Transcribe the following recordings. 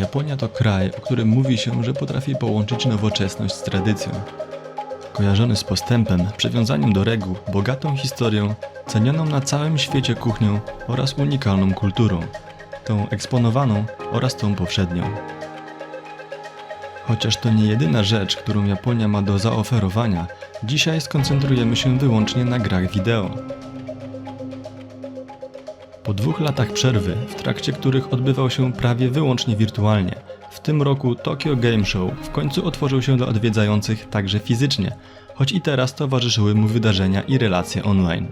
Japonia to kraj, o którym mówi się, że potrafi połączyć nowoczesność z tradycją. Kojarzony z postępem, przywiązaniem do reguł, bogatą historią, cenioną na całym świecie kuchnią oraz unikalną kulturą, tą eksponowaną oraz tą powszednią. Chociaż to nie jedyna rzecz, którą Japonia ma do zaoferowania, dzisiaj skoncentrujemy się wyłącznie na grach wideo. Po dwóch latach przerwy, w trakcie których odbywał się prawie wyłącznie wirtualnie, w tym roku Tokyo Game Show w końcu otworzył się dla odwiedzających także fizycznie, choć i teraz towarzyszyły mu wydarzenia i relacje online.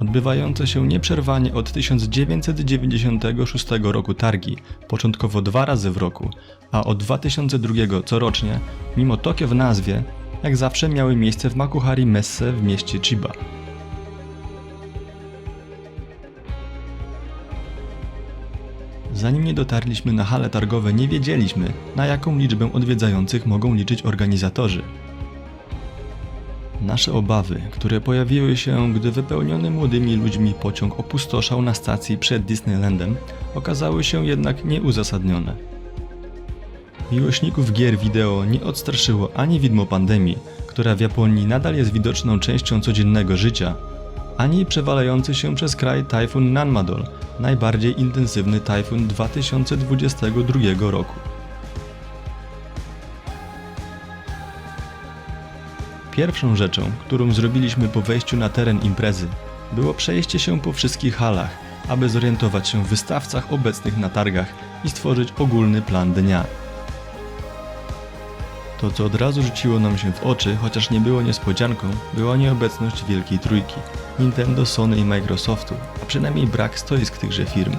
Odbywające się nieprzerwanie od 1996 roku targi, początkowo dwa razy w roku, a od 2002 corocznie, mimo Tokio w nazwie, jak zawsze miały miejsce w Makuhari Messe w mieście Chiba. Zanim nie dotarliśmy na hale targowe, nie wiedzieliśmy, na jaką liczbę odwiedzających mogą liczyć organizatorzy. Nasze obawy, które pojawiły się, gdy wypełniony młodymi ludźmi pociąg opustoszał na stacji przed Disneylandem, okazały się jednak nieuzasadnione. Miłośników gier wideo nie odstraszyło ani widmo pandemii, która w Japonii nadal jest widoczną częścią codziennego życia, ani przewalający się przez kraj tajfun Nanmadol, najbardziej intensywny tajfun 2022 roku. Pierwszą rzeczą, którą zrobiliśmy po wejściu na teren imprezy, było przejście się po wszystkich halach, aby zorientować się w wystawcach obecnych na targach i stworzyć ogólny plan dnia. To, co od razu rzuciło nam się w oczy, chociaż nie było niespodzianką, była nieobecność Wielkiej Trójki Nintendo, Sony i Microsoftu, przynajmniej brak stoisk tychże firm.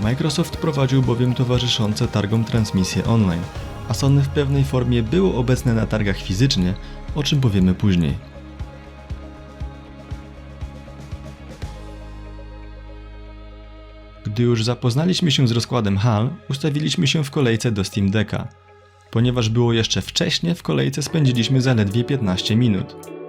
Microsoft prowadził bowiem towarzyszące targom transmisje online, a Sony w pewnej formie było obecne na targach fizycznie, o czym powiemy później. Gdy już zapoznaliśmy się z rozkładem hal, ustawiliśmy się w kolejce do Steam Decka. Ponieważ było jeszcze wcześnie, w kolejce spędziliśmy zaledwie 15 minut.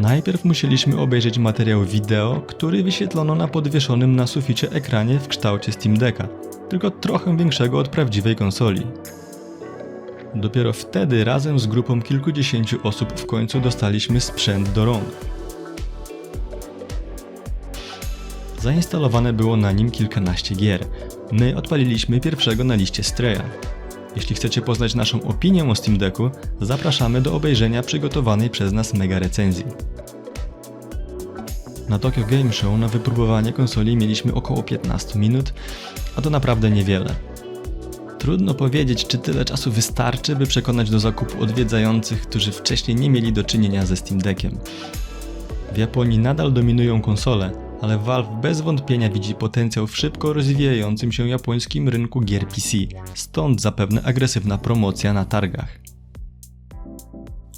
Najpierw musieliśmy obejrzeć materiał wideo, który wyświetlono na podwieszonym na suficie ekranie w kształcie Steam Decka, tylko trochę większego od prawdziwej konsoli. Dopiero wtedy razem z grupą kilkudziesięciu osób w końcu dostaliśmy sprzęt do rąk. Zainstalowane było na nim kilkanaście gier. My odpaliliśmy pierwszego na liście Streya. Jeśli chcecie poznać naszą opinię o Steam Decku, zapraszamy do obejrzenia przygotowanej przez nas mega recenzji. Na Tokyo Game Show na wypróbowanie konsoli mieliśmy około 15 minut, a to naprawdę niewiele. Trudno powiedzieć, czy tyle czasu wystarczy, by przekonać do zakupu odwiedzających, którzy wcześniej nie mieli do czynienia ze Steam Deckiem. W Japonii nadal dominują konsole, ale Valve bez wątpienia widzi potencjał w szybko rozwijającym się japońskim rynku gier PC, stąd zapewne agresywna promocja na targach.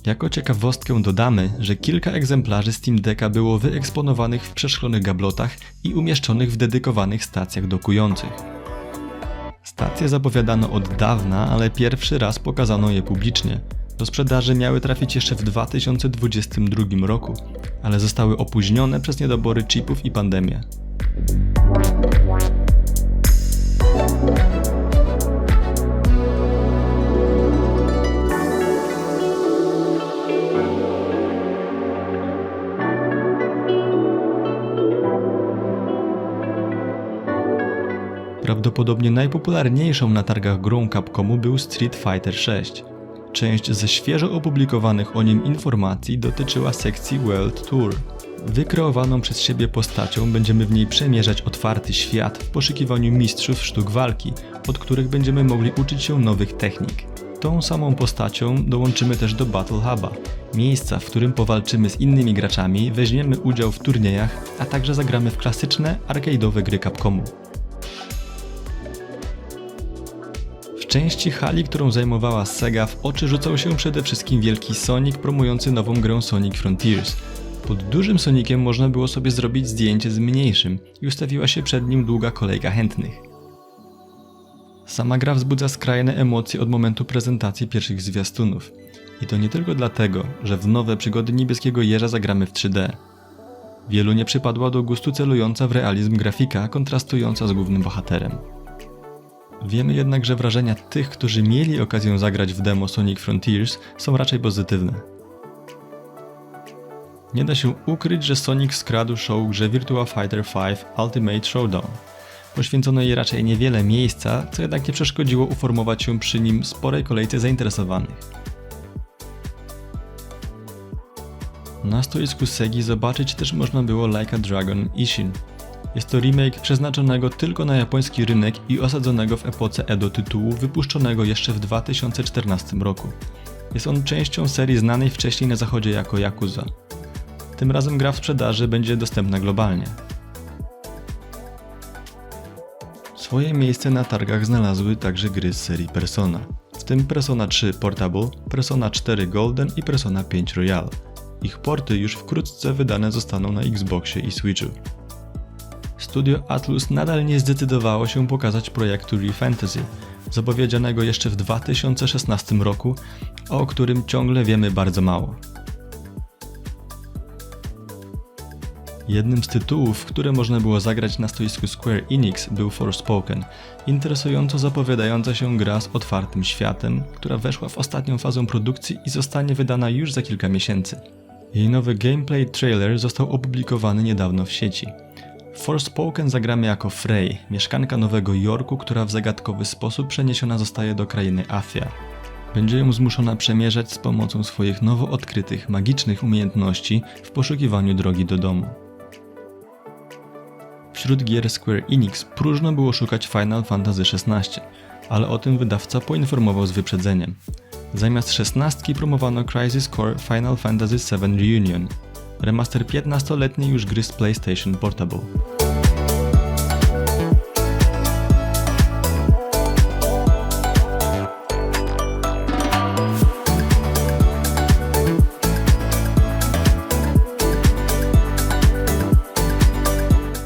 Jako ciekawostkę dodamy, że kilka egzemplarzy Steam Decka było wyeksponowanych w przeszklonych gablotach i umieszczonych w dedykowanych stacjach dokujących. Stacje zapowiadano od dawna, ale pierwszy raz pokazano je publicznie. Do sprzedaży miały trafić jeszcze w 2022 roku, ale zostały opóźnione przez niedobory chipów i pandemię. Prawdopodobnie najpopularniejszą na targach grą Capcomu był Street Fighter VI. Część ze świeżo opublikowanych o nim informacji dotyczyła sekcji World Tour. Wykreowaną przez siebie postacią będziemy w niej przemierzać otwarty świat w poszukiwaniu mistrzów sztuk walki, od których będziemy mogli uczyć się nowych technik. Tą samą postacią dołączymy też do Battle Huba, miejsca, w którym powalczymy z innymi graczami, weźmiemy udział w turniejach, a także zagramy w klasyczne, arcade'owe gry Capcomu. Części hali, którą zajmowała Sega, w oczy rzucał się przede wszystkim wielki Sonic promujący nową grę Sonic Frontiers. Pod dużym Soniciem można było sobie zrobić zdjęcie z mniejszym i ustawiła się przed nim długa kolejka chętnych. Sama gra wzbudza skrajne emocje od momentu prezentacji pierwszych zwiastunów. I to nie tylko dlatego, że w nowe przygody niebieskiego jeża zagramy w 3D. Wielu nie przypadła do gustu celująca w realizm grafika kontrastująca z głównym bohaterem. Wiemy jednak, że wrażenia tych, którzy mieli okazję zagrać w demo Sonic Frontiers są raczej pozytywne. Nie da się ukryć, że Sonic skradł show grze Virtua Fighter 5 Ultimate Showdown. Poświęcono jej raczej niewiele miejsca, co jednak nie przeszkodziło uformować się przy nim sporej kolejce zainteresowanych. Na stoisku Segi zobaczyć też można było Like a Dragon Ishin. Jest to remake przeznaczonego tylko na japoński rynek i osadzonego w epoce Edo tytułu wypuszczonego jeszcze w 2014 roku. Jest on częścią serii znanej wcześniej na zachodzie jako Yakuza. Tym razem gra w sprzedaży będzie dostępna globalnie. Swoje miejsce na targach znalazły także gry z serii Persona, w tym Persona 3 Portable, Persona 4 Golden i Persona 5 Royal. Ich porty już wkrótce wydane zostaną na Xboxie i Switchu. Studio Atlus nadal nie zdecydowało się pokazać projektu ReFantasy, zapowiedzianego jeszcze w 2016 roku, o którym ciągle wiemy bardzo mało. Jednym z tytułów, które można było zagrać na stoisku Square Enix był Forspoken, interesująco zapowiadająca się gra z otwartym światem, która weszła w ostatnią fazę produkcji i zostanie wydana już za kilka miesięcy. Jej nowy gameplay trailer został opublikowany niedawno w sieci. Forspoken zagramy jako Frey, mieszkanka Nowego Jorku, która w zagadkowy sposób przeniesiona zostaje do krainy Afia. Będzie ją zmuszona przemierzać z pomocą swoich nowo odkrytych magicznych umiejętności w poszukiwaniu drogi do domu. Wśród gier Square Enix próżno było szukać Final Fantasy XVI, ale o tym wydawca poinformował z wyprzedzeniem. Zamiast 16 promowano Crisis Core Final Fantasy VII Reunion, remaster 15-letniej już gry z PlayStation Portable.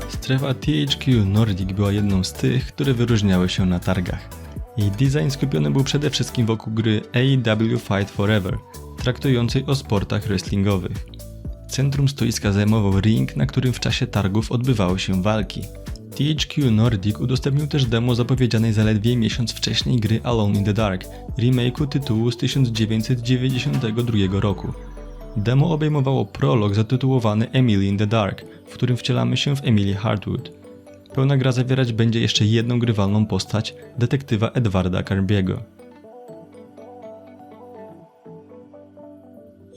Strefa THQ Nordic była jedną z tych, które wyróżniały się na targach. Jej design skupiony był przede wszystkim wokół gry AEW Fight Forever, traktującej o sportach wrestlingowych. Centrum stoiska zajmował ring, na którym w czasie targów odbywały się walki. THQ Nordic udostępnił też demo zapowiedzianej zaledwie miesiąc wcześniej gry Alone in the Dark, remake'u tytułu z 1992 roku. Demo obejmowało prolog zatytułowany Emily in the Dark, w którym wcielamy się w Emily Hartwood. Pełna gra zawierać będzie jeszcze jedną grywalną postać, detektywa Edwarda Carbiego.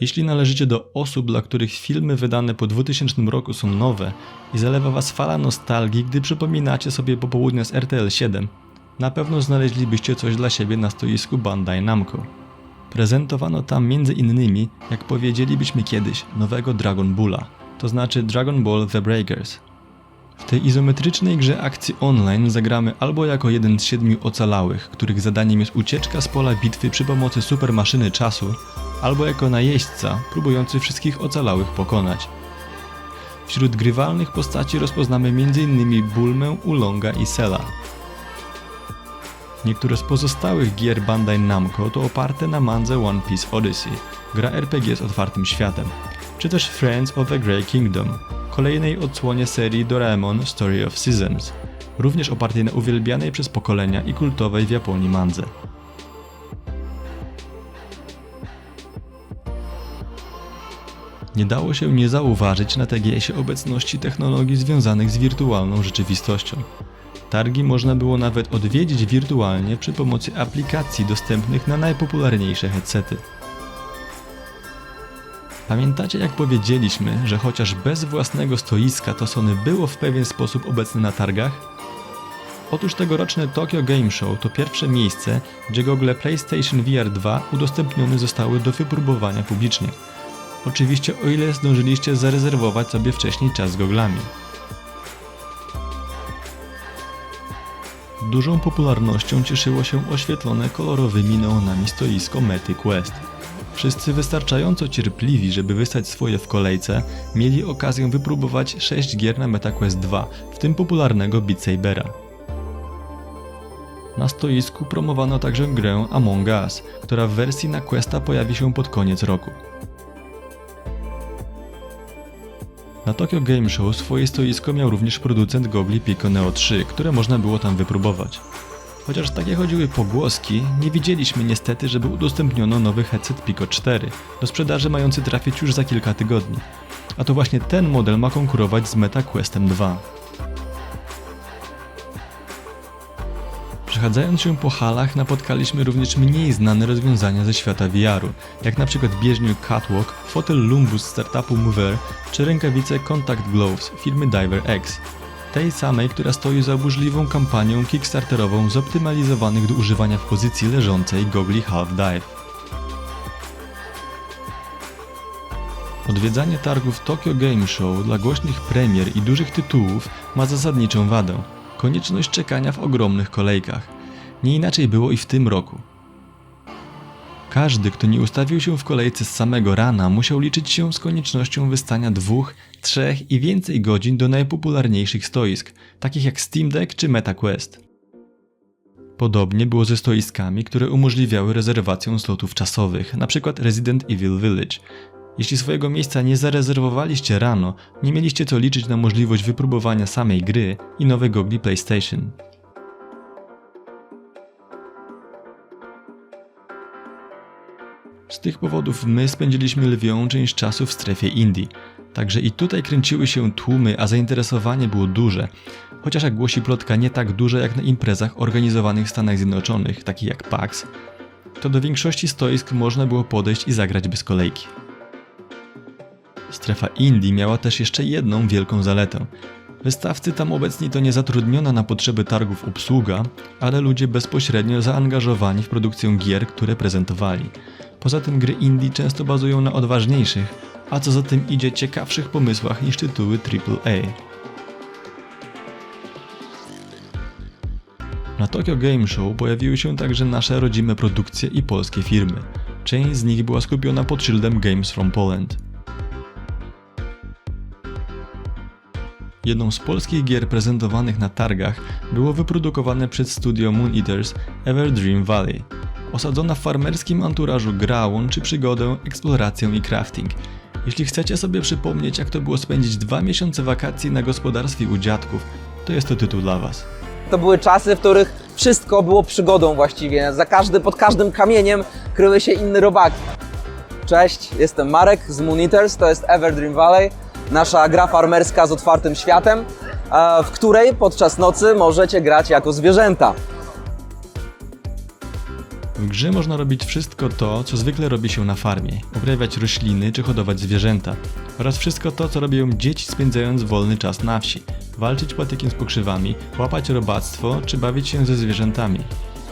Jeśli należycie do osób, dla których filmy wydane po 2000 roku są nowe i zalewa was fala nostalgii, gdy przypominacie sobie popołudnia z RTL 7, na pewno znaleźlibyście coś dla siebie na stoisku Bandai Namco. Prezentowano tam m.in., jak powiedzielibyśmy kiedyś, nowego Dragon Balla, to znaczy Dragon Ball The Breakers. W tej izometrycznej grze akcji online zagramy albo jako jeden z siedmiu ocalałych, których zadaniem jest ucieczka z pola bitwy przy pomocy supermaszyny czasu, albo jako najeźdźca próbujący wszystkich ocalałych pokonać. Wśród grywalnych postaci rozpoznamy m.in. Bulmę, Ulonga i Sela. Niektóre z pozostałych gier Bandai Namco to oparte na mandze One Piece Odyssey, gra RPG z otwartym światem, czy też Friends of the Grey Kingdom, kolejnej odsłonie serii Doraemon Story of Seasons, również opartej na uwielbianej przez pokolenia i kultowej w Japonii mandze. Nie dało się nie zauważyć na TGS-ie obecności technologii związanych z wirtualną rzeczywistością. Targi można było nawet odwiedzić wirtualnie przy pomocy aplikacji dostępnych na najpopularniejsze headsety. Pamiętacie jak powiedzieliśmy, że chociaż bez własnego stoiska to Sony było w pewien sposób obecne na targach? Otóż tegoroczne Tokyo Game Show to pierwsze miejsce, gdzie gogle PlayStation VR 2 udostępnione zostały do wypróbowania publicznie. Oczywiście o ile zdążyliście zarezerwować sobie wcześniej czas z goglami. Dużą popularnością cieszyło się oświetlone kolorowymi neonami stoisko Mety Quest. Wszyscy wystarczająco cierpliwi, żeby wystać swoje w kolejce, mieli okazję wypróbować 6 gier na MetaQuest 2, w tym popularnego Beat Sabera. Na stoisku promowano także grę Among Us, która w wersji na Questa pojawi się pod koniec roku. Na Tokyo Game Show swoje stoisko miał również producent gogli Pico Neo 3, które można było tam wypróbować. Chociaż takie chodziły pogłoski, nie widzieliśmy niestety, żeby udostępniono nowy headset Pico 4, do sprzedaży mający trafić już za kilka tygodni. A to właśnie ten model ma konkurować z Meta Questem 2. Przechadzając się po halach napotkaliśmy również mniej znane rozwiązania ze świata VR-u, jak przykład bieżnię Catwalk, fotel Lumbus startupu Mover czy rękawice Contact Gloves firmy Diver X. Tej samej, która stoi za burzliwą kampanią kickstarterową zoptymalizowanych do używania w pozycji leżącej gogli Half Dive. Odwiedzanie targów Tokyo Game Show dla głośnych premier i dużych tytułów ma zasadniczą wadę. Konieczność czekania w ogromnych kolejkach. Nie inaczej było i w tym roku. Każdy, kto nie ustawił się w kolejce z samego rana, musiał liczyć się z koniecznością wystania dwóch, trzech i więcej godzin do najpopularniejszych stoisk, takich jak Steam Deck czy MetaQuest. Podobnie było ze stoiskami, które umożliwiały rezerwację slotów czasowych, np. Resident Evil Village. Jeśli swojego miejsca nie zarezerwowaliście rano, nie mieliście co liczyć na możliwość wypróbowania samej gry i nowej gogli PlayStation. Z tych powodów my spędziliśmy lwią część czasu w strefie Indii. Także i tutaj kręciły się tłumy, a zainteresowanie było duże. Chociaż jak głosi plotka nie tak duże jak na imprezach organizowanych w Stanach Zjednoczonych, takich jak PAX, to do większości stoisk można było podejść i zagrać bez kolejki. Strefa Indii miała też jeszcze jedną wielką zaletę. Wystawcy tam obecni to nie zatrudniona na potrzeby targów obsługa, ale ludzie bezpośrednio zaangażowani w produkcję gier, które prezentowali. Poza tym gry indie często bazują na odważniejszych, a co za tym idzie ciekawszych pomysłach niż tytuły AAA. Na Tokyo Game Show pojawiły się także nasze rodzime produkcje i polskie firmy. Część z nich była skupiona pod szyldem Games from Poland. Jedną z polskich gier prezentowanych na targach było wyprodukowane przez studio Moon Eaters Ever Dream Valley. Osadzona w farmerskim anturażu gra łączy przygodę, eksplorację i crafting. Jeśli chcecie sobie przypomnieć, jak to było spędzić dwa miesiące wakacji na gospodarstwie u dziadków, to jest to tytuł dla Was. To były czasy, w których wszystko było przygodą właściwie. Za każdy, pod każdym kamieniem kryły się inne robaki. Cześć, jestem Marek z Moon Eaters, to jest Everdream Valley, nasza gra farmerska z otwartym światem, e, w której podczas nocy możecie grać jako zwierzęta. W grze można robić wszystko to, co zwykle robi się na farmie. Uprawiać rośliny czy hodować zwierzęta. Oraz wszystko to, co robią dzieci spędzając wolny czas na wsi. Walczyć patykiem z pokrzywami, łapać robactwo czy bawić się ze zwierzętami.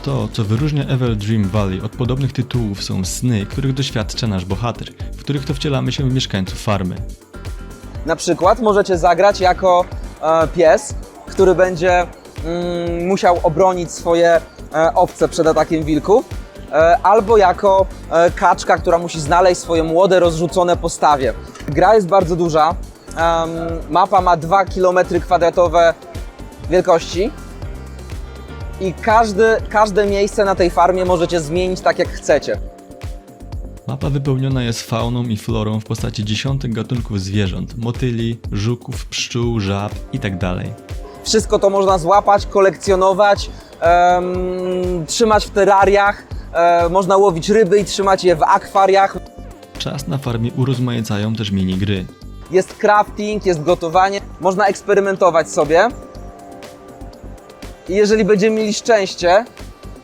To, co wyróżnia Ever Dream Valley od podobnych tytułów są sny, których doświadcza nasz bohater, w których to wcielamy się w mieszkańców farmy. Na przykład możecie zagrać jako e, pies, który będzie mm, musiał obronić swoje e, owce przed atakiem wilków, e, albo jako kaczka, która musi znaleźć swoje młode, rozrzucone po stawie. Gra jest bardzo duża. Mapa ma 2 km kwadratowe wielkości i każdy, każde miejsce na tej farmie możecie zmienić tak jak chcecie. Mapa wypełniona jest fauną i florą w postaci dziesiątek gatunków zwierząt, motyli, żuków, pszczół, żab itd. Wszystko to można złapać, kolekcjonować, em, trzymać w terrariach. E, można łowić ryby i trzymać je w akwariach. Czas na farmie urozmaicają też minigry. Jest crafting, jest gotowanie. Można eksperymentować sobie. I jeżeli będziemy mieli szczęście,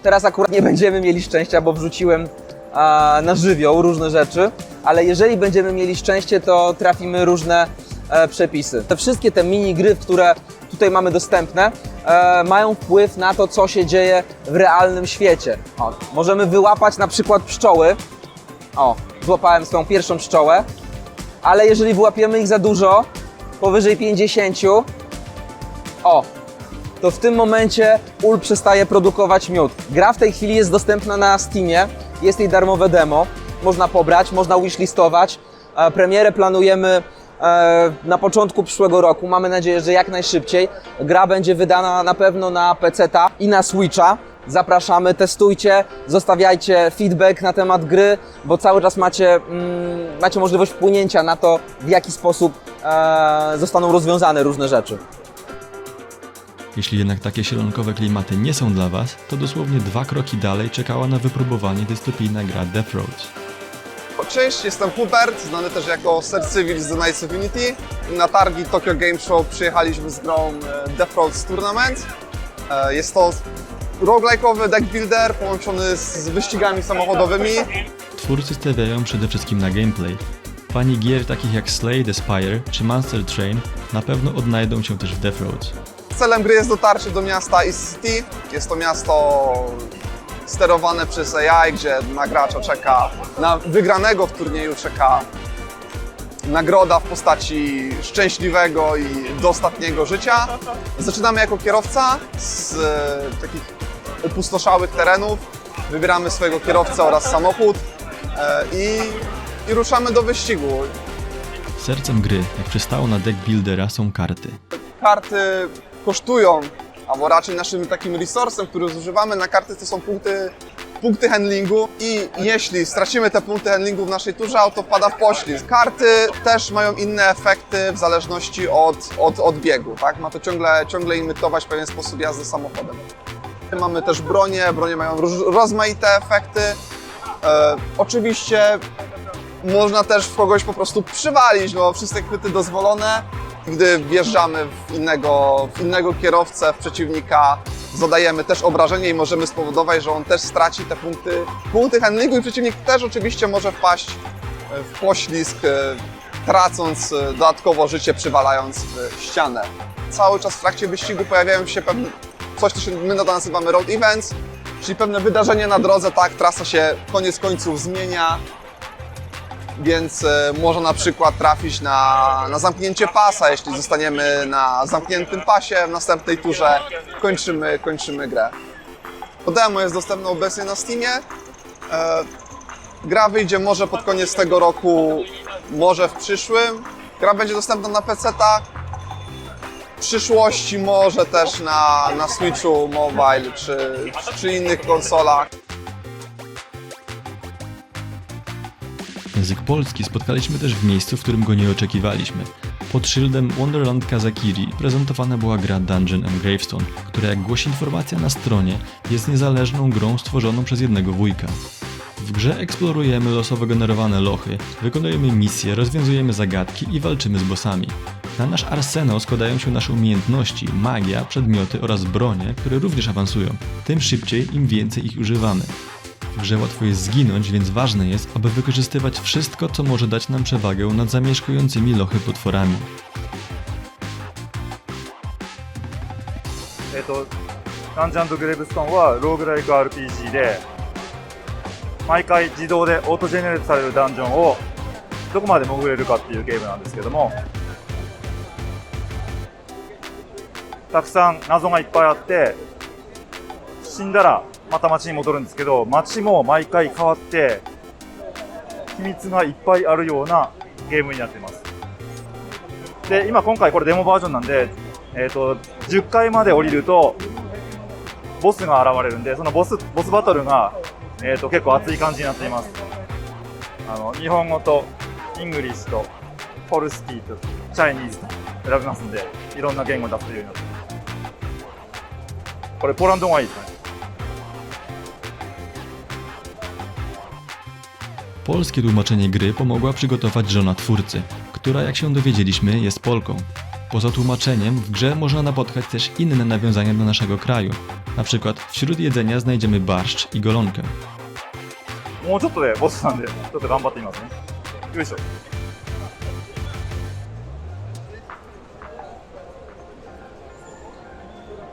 teraz akurat nie będziemy mieli szczęścia, bo wrzuciłem na żywioł różne rzeczy, ale jeżeli będziemy mieli szczęście, to trafimy różne e, przepisy. Te wszystkie te mini gry, które tutaj mamy dostępne, e, mają wpływ na to, co się dzieje w realnym świecie. O, możemy wyłapać na przykład pszczoły. O, złapałem swoją pierwszą pszczołę, ale jeżeli wyłapiemy ich za dużo, powyżej 50, o, to w tym momencie ul przestaje produkować miód. Gra w tej chwili jest dostępna na Steamie, jest jej darmowe demo, można pobrać, można wishlistować. E, Premierę planujemy e, na początku przyszłego roku, mamy nadzieję, że jak najszybciej. Gra będzie wydana na pewno na PC-ta i na Switcha. zapraszamy, testujcie, zostawiajcie feedback na temat gry, bo cały czas macie, mm, macie możliwość wpłynięcia na to, w jaki sposób e, zostaną rozwiązane różne rzeczy. Jeśli jednak takie sielonkowe klimaty nie są dla Was, to dosłownie dwa kroki dalej czekała na wypróbowanie dystopijna gra Death Roads. Cześć, jestem Hubert, znany też jako Sir Civil z The Knights of Unity. Na targi Tokyo Game Show przyjechaliśmy z grą e, Death Roads Tournament. E, Jest to roguelike'owy deck builder połączony z wyścigami samochodowymi. Twórcy stawiają przede wszystkim na gameplay. Fani gier takich jak Slay the Spire czy Monster Train na pewno odnajdą się też w Death Roads. Celem gry jest dotarcie do miasta East City. Jest to miasto sterowane przez AI, gdzie na gracza czeka, na wygranego w turnieju czeka nagroda w postaci szczęśliwego i dostatniego życia. Zaczynamy jako kierowca z e, takich opustoszałych terenów. Wybieramy swojego kierowcę oraz samochód e, i, i ruszamy do wyścigu. Sercem gry, jak przystało na deck buildera, są karty. karty kosztują, albo raczej naszym takim resursem, który zużywamy na karty, to są punkty, punkty handlingu i jeśli stracimy te punkty handlingu w naszej turze, auto wpada w poślizg. Karty też mają inne efekty w zależności od, od, od biegu, tak? Ma to ciągle, ciągle imitować pewien sposób jazdy samochodem. Mamy też bronie, bronie mają rozmaite efekty. E, oczywiście można też w kogoś po prostu przywalić, no wszystkie chwyty dozwolone. Gdy wjeżdżamy w innego, w innego kierowcę, w przeciwnika, zadajemy też obrażenie i możemy spowodować, że on też straci te punkty, punkty handlingu i przeciwnik też oczywiście może wpaść w poślizg, e, tracąc e, dodatkowo życie, przywalając ścianę. Cały czas w trakcie wyścigu pojawiają się pewne, coś, co my nazywamy road events, czyli pewne wydarzenie na drodze, tak, trasa się koniec końców zmienia, więc e, może na przykład trafić na, na zamknięcie pasa, jeśli zostaniemy na zamkniętym pasie w następnej turze, kończymy, kończymy grę. To demo jest dostępne obecnie na Steamie. E, gra wyjdzie może pod koniec tego roku, może w przyszłym. Gra będzie dostępna na PC-tach. W przyszłości może też na, na Switchu Mobile czy, czy innych konsolach. Język polski spotkaliśmy też w miejscu, w którym go nie oczekiwaliśmy. Pod szyldem Wonderland Kazakiri prezentowana była gra Dungeon and Gravestone, która jak głosi informacja na stronie, jest niezależną grą stworzoną przez jednego wujka. W grze eksplorujemy losowo generowane lochy, wykonujemy misje, rozwiązujemy zagadki i walczymy z bossami. Na nasz arsenał składają się nasze umiejętności, magia, przedmioty oraz bronie, które również awansują. Tym szybciej, im więcej ich używamy. W grze łatwo jest zginąć, więc ważne jest, aby wykorzystywać wszystko, co może dać nam przewagę nad zamieszkującymi lochy potworami. えっ、と、ダンジョングレーブストーンはローグライク RPG で、毎回自動でオートジェネレートされるダンジョンをどこまで潜れるかっていうゲームなんですけども、たくさん謎がいっぱいあって、死んだら また街に戻るんですけど、街も毎回変わって、秘密がいっぱいあるようなゲームになっています。で、今今回これデモバージョンなんで、えっ、と、10階まで降りると、ボスが現れるんで、そのボス、ボスバトルが、えっ、と、結構熱い感じになっています。あの、日本語と、イングリッシュと、ポルスキーと、チャイニーズと選びますんで、いろんな言語を出せるようになってます。これ、ポーランド語がいいですね。Polskie tłumaczenie gry pomogła przygotować żona twórcy, która jak się dowiedzieliśmy jest Polką. Poza tłumaczeniem w grze można napotkać też inne nawiązania do naszego kraju. Na przykład wśród jedzenia znajdziemy barszcz i golonkę. もうちょっとでボスなんで、ちょっと頑張ってみますね。よいしょ。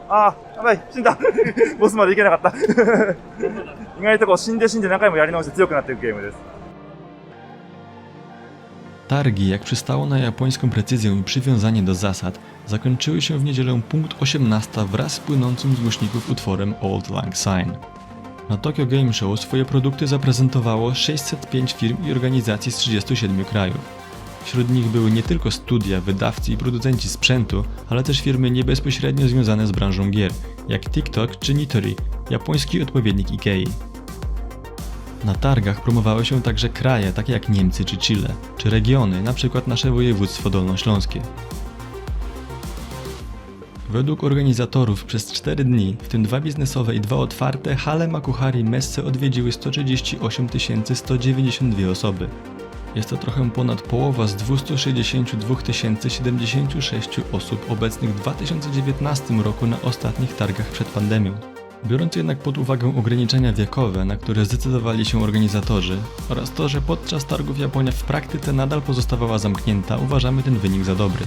あー、やばい、死んだ。ボスまで行けなかった。意外とこう死んで死んで何回もやり直して強くなっていくゲームです。 Targi, jak przystało na japońską precyzję i przywiązanie do zasad, zakończyły się w niedzielę punkt 18 wraz z płynącym z głośników utworem Old Lang Syne. Na Tokyo Game Show swoje produkty zaprezentowało 605 firm i organizacji z 37 krajów. Wśród nich były nie tylko studia, wydawcy i producenci sprzętu, ale też firmy nie bezpośrednio związane z branżą gier, jak TikTok czy Nitori, japoński odpowiednik Ikei. Na targach promowały się także kraje takie jak Niemcy czy Chile, czy regiony, np. nasze województwo dolnośląskie. Według organizatorów przez 4 dni, w tym dwa biznesowe i dwa otwarte, hale Makuhari Messe odwiedziły 138 192 osoby. Jest to trochę ponad połowa z 262 076 osób obecnych w 2019 roku na ostatnich targach przed pandemią. Biorąc jednak pod uwagę ograniczenia wiekowe, na które zdecydowali się organizatorzy, oraz to, że podczas targów Japonia w praktyce nadal pozostawała zamknięta, uważamy ten wynik za dobry.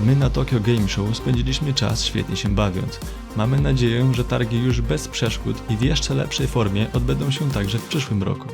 My na Tokyo Game Show spędziliśmy czas świetnie się bawiąc. Mamy nadzieję, że targi już bez przeszkód i w jeszcze lepszej formie odbędą się także w przyszłym roku.